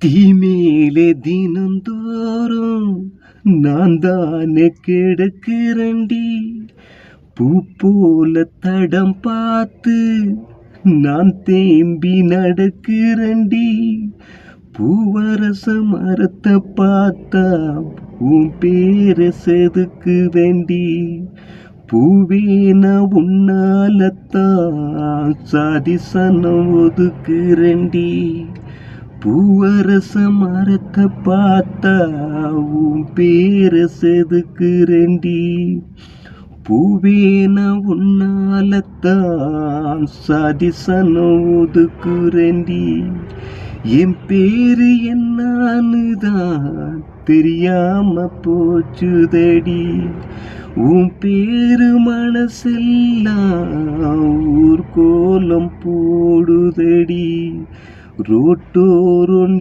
தீமேலே தினந்தோறும் நான் தானே கிடக்கிறண்டி பூ போல தடம் பார்த்து நான் தேம்பி நடக்கிறண்டி பூவரச மரத்தை பார்த்தா உன் பேரை செதுக்கு வேண்டி பூவேன உன்னாலத்தான் சாதி சனம் ஒதுக்குறண்டி பூவரச மரத்தை பார்த்தா உன் பேரை செதுக்குறண்டி பூவேன உன்னாலத்தான் சதிசன ஒதுக்குறண்டி என் பேரு என்னான்னு தான் தெரியாம போச்சுதடி. உன் பேரு மனசெல்லாம் ஊர் கோலம் போடுதடி. রুটুরুন